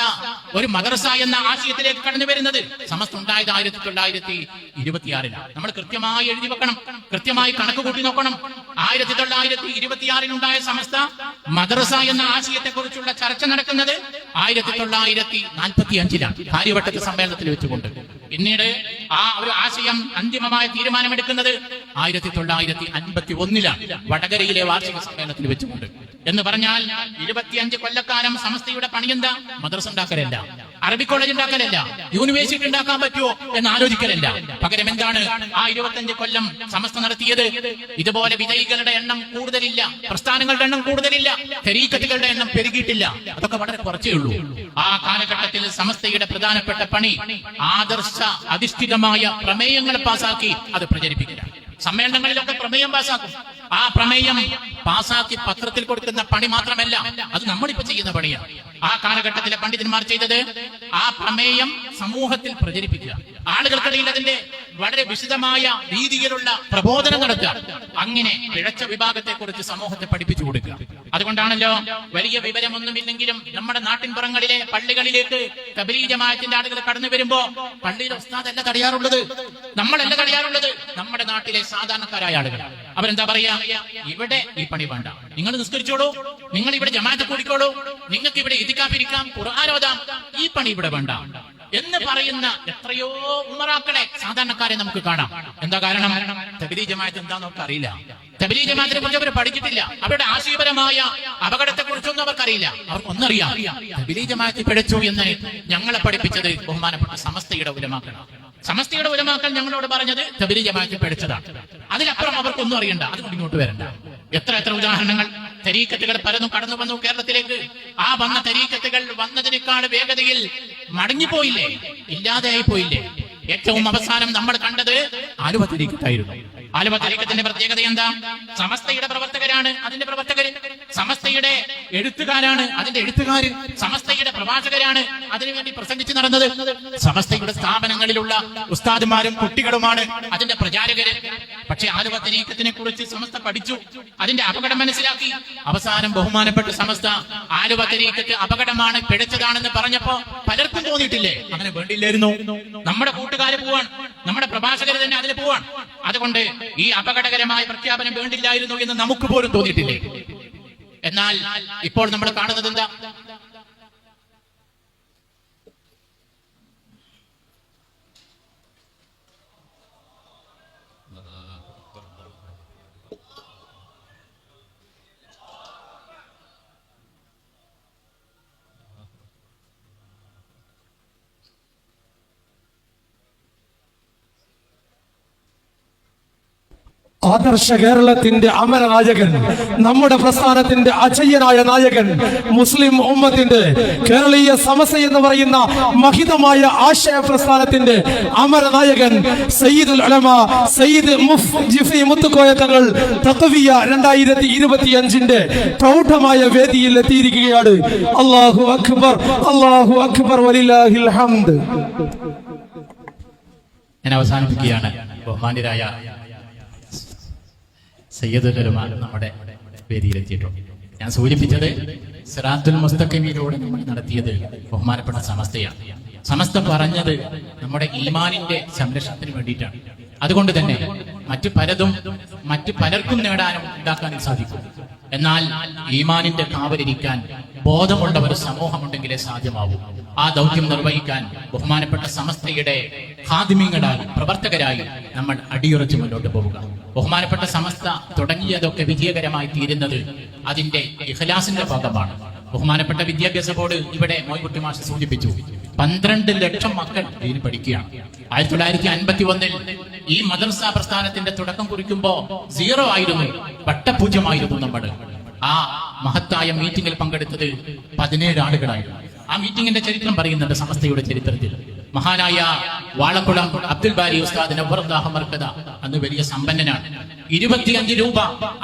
[SPEAKER 1] ഒരു മദ്രസ എന്ന ആശയത്തിലേക്ക് കടന്നു വരുന്നത്. സമസ്ത ഉണ്ടായത് ആയിരത്തി തൊള്ളായിരത്തി ഇരുപത്തിയാറിലാണ് നമ്മൾ കൃത്യമായി എഴുതി വെക്കണം. കൃത്യമായി കണക്ക് കൂട്ടി നോക്കണം. ആയിരത്തി തൊള്ളായിരത്തി ഇരുപത്തിയാറിനുണ്ടായ സമസ്ത മദ്രസ എന്ന ആശയത്തെ കുറിച്ചുള്ള ചർച്ച നടക്കുന്നത് ആയിരത്തി തൊള്ളായിരത്തി നാൽപ്പത്തി അഞ്ചിലാണ് ഭാര്യവട്ടത്തെ സമ്മേളനത്തിൽ വെച്ചുകൊണ്ട്. പിന്നീട് ആ ഒരു ആശയം അന്തിമമായ തീരുമാനമെടുക്കുന്നത് ആയിരത്തി തൊള്ളായിരത്തി അൻപത്തി ഒന്നിലാണ് വടകരയിലെ വാർഷിക സമ്മേളനത്തിൽ വെച്ചുകൊണ്ട്. എന്ന് പറഞ്ഞാൽ ഇരുപത്തിയഞ്ച് കൊല്ലക്കാലം സമസ്തയുടെ പണിയെന്താ? മദ്രസ ഉണ്ടാക്കലല്ല. അറബി കോളേജ് ഉണ്ടാക്കലല്ല. യൂണിവേഴ്സിറ്റി ഉണ്ടാക്കാൻ പറ്റുമോ എന്ന് ആലോചിക്കലല്ല. പകരം എന്താണ് ആ ഇരുപത്തഞ്ച് കൊല്ലം സമസ്ത നടത്തിയത്? ഇതുപോലെ വിജയികളുടെ എണ്ണം കൂടുതലില്ല. പ്രസ്ഥാനങ്ങളുടെ എണ്ണം കൂടുതലില്ല. തെരീക്കത്തുകളുടെ എണ്ണം പെരുകിയിട്ടില്ല. അതൊക്കെ വളരെ കുറച്ചേ ഉള്ളൂ. ആ കാലഘട്ടത്തിൽ സമസ്തയുടെ പ്രധാനപ്പെട്ട പണി ആദർശ അധിഷ്ഠിതമായ പ്രമേയങ്ങൾ പാസാക്കി അത് പ്രചരിപ്പിക്കുക. സമ്മേളനങ്ങളിലൊക്കെ പ്രമേയം പാസാക്കും. ആ പ്രമേയം പാസാക്കി പത്രത്തിൽ കൊടുക്കുന്ന പണി മാത്രമല്ല അത് നമ്മളിപ്പോ ചെയ്യുന്ന പണിയാണ് ആ കാലഘട്ടത്തിലെ പണ്ഡിതന്മാർ ചെയ്തത് ആ പ്രമേയം സമൂഹത്തിൽ പ്രചരിപ്പിക്കുക. ആളുകൾക്കിടയിൽ അതിന്റെ വളരെ വിശദമായ രീതിയിലുള്ള പ്രബോധനം നടത്തുക. അങ്ങനെ പിഴച്ച വിഭാഗത്തെ കുറിച്ച് സമൂഹത്തെ പഠിപ്പിച്ചു കൊടുക്കുക. അതുകൊണ്ടാണല്ലോ വലിയ വിവരമൊന്നുമില്ലെങ്കിലും നമ്മുടെ നാട്ടിൻപുറങ്ങളിലെ പള്ളികളിലേക്ക് കബലി ജമാഅത്തിന്റെ ആളുകൾ കടന്നു വരുമ്പോ പള്ളിയിലെ ഉസ്താദ് ഉസ്താദല്ല തടയാറുള്ളത് നമ്മളല്ല തടയാറുള്ളത് നമ്മുടെ നാട്ടിലെ സാധാരണക്കാരായ ആളുകൾ അവരെന്താ പറയാ? ഇവിടെ ഈ പണി വേണ്ട. നിങ്ങൾ നിസ്കരിച്ചോളൂ. നിങ്ങൾ ഇവിടെ ജമാഅത്ത് കൂടിക്കോളൂ. നിങ്ങൾക്ക് ഇവിടെ ഇതിക്കാപ്പിരിക്കാം ഖുർആാനോദാം ഈ പണി ഇവിടെ വേണ്ട. എന്ന് പറയുന്ന എത്രയോ ഉമറാക്കളെ സാധാരണക്കാരെ നമുക്ക് കാണാം. എന്താ കാരണം? തബിലി ജമാഅത്ത് എന്താന്ന് നമുക്ക് അറിയില്ല തബിലി ജമാഅത്തിനെ കുറിച്ച് അവർ പഠിച്ചിട്ടില്ല. അവരുടെ ആശയപരമായ അപകടത്തെ കുറിച്ചൊന്നും അവർക്കറിയില്ല. അവർക്കൊന്നറിയാം. തബിലി ജമാഅത്ത് പിഴച്ചു എന്ന് ഞങ്ങളെ പഠിപ്പിച്ചത് ബഹുമാനപ്പെട്ട സമസ്തയുടെ ഉലമാക്കളാണ്. സമസ്തയുടെ ഉലമാക്കൾ ഞങ്ങളോട് പറഞ്ഞത് തബിലി ജമാഅത്ത് പഠിച്ചതാണ് അതിലപ്പുറം അവർക്കൊന്നും അറിയണ്ട. അതുകൊണ്ട് ഇങ്ങോട്ട് വരണ്ട. എത്ര എത്ര ഉദാഹരണങ്ങൾ. തരീക്കത്തുകൾ പലതും കടന്നു വന്നു കേരളത്തിലേക്ക്. ആ വന്ന തരീക്കത്തുകൾ വന്നതിനേക്കാൾ വേഗതയിൽ മടങ്ങിപ്പോയില്ലേ? ഇല്ലാതെയായി പോയില്ലേ ഏറ്റവും അവസാനം നമ്മൾ കണ്ടത് ആലുവ തരീക്കത്തായിരുന്നു. ആലുവ തരീക്കത്തിന്റെ പ്രത്യേകത എന്താ? സമസ്തയുടെ പ്രവർത്തകരാണ് അതിന്റെ പ്രവർത്തകർ സമസ്തയുടെ എഴുത്തുകാരാണ് അതിന്റെ എഴുത്തുകാര്. സമസ്തയുടെ പ്രവാചകരാണ് അതിനുവേണ്ടി പ്രസംഗിച്ചു നടന്നത്. സമസ്തയുടെ സ്ഥാപനങ്ങളിലുള്ള ഉസ്താദുമാരും കുട്ടികളുമാണ് അതിന്റെ പ്രചാരകര്. പക്ഷെ ആലുവ തരീക്കത്തിനെ കുറിച്ച് സമസ്ത പഠിച്ചു. അതിന്റെ അപകടം മനസ്സിലാക്കി. അവസാനം ബഹുമാനപ്പെട്ട സമസ്ത ആലുവ തരീക്കത്ത് അപകടമാണ് പിഴച്ചതാണെന്ന് പറഞ്ഞപ്പോ പലർക്കും തോന്നിയിട്ടില്ലേ? അങ്ങനെ വേണ്ടിയില്ലായിരുന്നു നമ്മുടെ കൂട്ടുകാര് പോവാൻ നമ്മുടെ പ്രഭാഷകർ തന്നെ അതിന് പോവാണ്. അതുകൊണ്ട് ഈ അപകടകരമായ പ്രഖ്യാപനം വേണ്ടില്ലായിരുന്നു എന്ന് നമുക്ക് പോലും തോന്നിയിട്ടില്ലേ? എന്നാൽ ഇപ്പോൾ നമ്മൾ കാണുന്നത് എന്താ?
[SPEAKER 2] ആദർശ കേരളത്തിന്റെ അമരനായകൻ നമ്മുടെ പ്രസ്ഥാനത്തിന്റെ അജയ്യനായ നായകൻ മുസ്ലിം ഉമ്മത്തിന്റെ കേരളീയ സമസ എന്ന് പറയുന്ന മഹിതമായ ആശയ പ്രസ്ഥാനത്തിന്റെ അമരനായകൻ സയ്യിദുൽ അലമ സയ്യിദ് മുഫ് ജിഫി മുത്തുക്കോയ തങ്ങൾ തഖവിയ രണ്ടായിരത്തി ഇരുപത്തി അഞ്ചിന്റെ പ്രൗഢമായ വേദിയിൽ എത്തിയിരിക്കുകയാണ്. അള്ളാഹു അക്ബർ അള്ളാഹു അക്ബർ വലില്ലാഹിൽ ഹംദ്.
[SPEAKER 1] ഞാൻ അവസാനിപ്പിക്കുകയാണ്. ബഹുമാന്യരായ സയ്യദുലമ നമ്മുടെ വേദിയിലെത്തിയിട്ടുണ്ട്. ഞാൻ സൂചിപ്പിച്ചത് സിറാത്തുൽ മുസ്തഖിമിലൂടെ നമ്മൾ നടത്തിയത് ബഹുമാനപ്പെട്ട സമസ്തയാണ്. സമസ്ത പറഞ്ഞത് നമ്മുടെ ഈമാനിന്റെ സംരക്ഷണത്തിന് വേണ്ടിയിട്ടാണ്. അതുകൊണ്ട് തന്നെ മറ്റു പലതും മറ്റു പലർക്കും നേടാനും ഉണ്ടാക്കാനും സാധിക്കും. എന്നാൽ ഈമാനിന്റെ കാവലിരിക്കാൻ ബോധമുള്ള ഒരു സമൂഹമുണ്ടെങ്കിലേ സാധ്യമാവൂ. ആ ദൗത്യം നിർവഹിക്കാൻ ബഹുമാനപ്പെട്ട സമസ്തയുടെ ഹാദിമ്യങ്ങളായി പ്രവർത്തകരായി നമ്മൾ അടിയുറച്ച് മുന്നോട്ട് പോവുക. ബഹുമാനപ്പെട്ട സമസ്ത തുടങ്ങിയതൊക്കെ വിജയകരമായി തീരുന്നത് അതിന്റെ ഇഖലാസിന്റെ ഭാഗമാണ്. ബഹുമാനപ്പെട്ട വിദ്യാഭ്യാസ ബോർഡ് ഇവിടെ മോയ്കുട്ടി മാഷ് സൂചിപ്പിച്ചു പന്ത്രണ്ട് ലക്ഷം മക്കൾ ഇതിന് പഠിക്കുകയാണ്. ആയിരത്തി തൊള്ളായിരത്തി അൻപത്തി ഒന്നിൽ ഈ മദർസ പ്രസ്ഥാനത്തിന്റെ തുടക്കം കുറിക്കുമ്പോ സീറോ ആയിരുന്നു വട്ടപൂജ്യമായിരുന്നു നമ്മൾ ആ മഹത്തായ മീറ്റിംഗിൽ പങ്കെടുത്തത് പതിനേഴ് ആളുകളായിരുന്നു. ആ മീറ്റിംഗിന്റെ ചരിത്രം പറയുന്നുണ്ട് സമസ്തയുടെ ചരിത്രത്തിൽ. മഹാനായ വാളക്കുളം അബ്ദുൽ ബാരി ഉസ്താദ് നവറുല്ലാഹ് മർക്കദ അന്ന് വലിയ സമ്പന്നനാണ്. ഇരുപത്തിയഞ്ച് രൂപ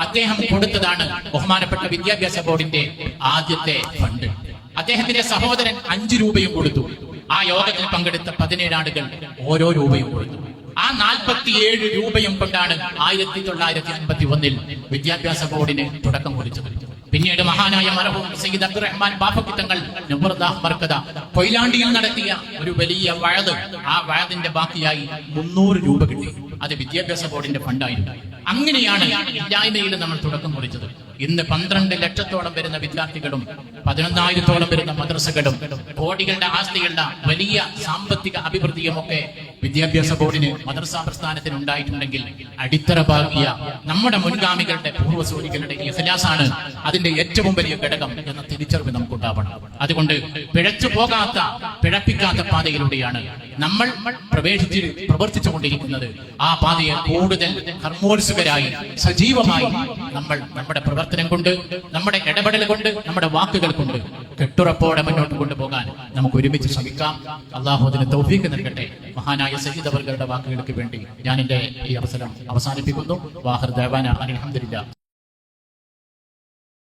[SPEAKER 1] അദ്ദേഹം കൊടുത്തതാണ് ബഹുമാനപ്പെട്ട വിദ്യാഭ്യാസ ബോർഡിന്റെ ആദ്യത്തെ ഫണ്ട്. അദ്ദേഹത്തിന്റെ സഹോദരൻ അഞ്ചു രൂപയും കൊടുത്തു. ആ യോഗത്തിൽ പങ്കെടുത്ത പതിനേഴ് ആളുകൾ ഓരോ രൂപയും കൊടുത്തു. ആ നാൽപ്പത്തിയേഴ് രൂപയും കൊണ്ടാണ് ആയിരത്തി തൊള്ളായിരത്തി അൻപത്തി ഒന്നിൽ വിദ്യാഭ്യാസ ബോർഡിന് തുടക്കം കുറിച്ചത്. പിന്നീട് മഹാനായ മരവും സയ്യിദ് അബ്ദുറഹ്മാൻ ബാഫക്കിത്തങ്ങൾ കൊയിലാണ്ടിയിൽ നടത്തിയ ഒരു വലിയ വഴത്. ആ വഴതിന്റെ ബാക്കിയായി മുന്നൂറ് രൂപ കിട്ടി. അത് വിദ്യാഭ്യാസ ബോർഡിന്റെ ഫണ്ടായിരുന്നു. അങ്ങനെയാണ് ഇല്ലായ്മയിൽ നമ്മൾ തുടക്കം കുറിച്ചത്. ഇന്ന് പന്ത്രണ്ട് ലക്ഷത്തോളം വരുന്ന വിദ്യാർത്ഥികളും പതിനൊന്നായിരത്തോളം വരുന്ന മദ്രസകളും കോടികളുടെ ആസ്തികളുടെ വലിയ സാമ്പത്തിക അഭിവൃദ്ധിയും ഒക്കെ വിദ്യാഭ്യാസ ബോർഡിന് മദ്രസാ പ്രസ്ഥാനത്തിന് ഉണ്ടായിട്ടുണ്ടെങ്കിൽ അടിത്തറ പാകിയ നമ്മുടെ മുൻഗാമികളുടെ പൂർവസൂരികളുടെ ഇഖലാസാണ് അതിന്റെ ഏറ്റവും വലിയ ഘടകം എന്ന തിരിച്ചറിവ് നമുക്കുണ്ടാവണം. അതുകൊണ്ട് പിഴച്ചു പോകാത്ത പിഴപ്പിക്കാത്ത പാതയിലൂടെയാണ് നമ്മൾ പ്രവേശിച്ച് പ്രവർത്തിച്ചു കൊണ്ടിരിക്കുന്നത് ആ പാതയെ കൂടുതൽ കർമ്മോത്സുകരായി സജീവമായി നമ്മൾ നമ്മുടെ പ്രവർത്തനം പ്രവർത്തനം കൊണ്ട് നമ്മുടെ ഇടപെടൽ കൊണ്ട് നമ്മുടെ വാക്കുകൾ കൊണ്ട് കെട്ടുറപ്പോടെ മുന്നോട്ട് കൊണ്ടുപോകാൻ നമുക്ക് ഒരുമിച്ച് ശ്രമിക്കാം. അള്ളാഹുദിന് തൗഫീക്ക് നൽകട്ടെ. മഹാനായ സയ്യിദ് വർഗരുടെ വാക്കുകൾക്ക് വേണ്ടി ഞാൻ എന്റെ ഈ അവസരം അവസാനിപ്പിക്കുന്നു. വാഹർ ദേവാന അലഹമില്ല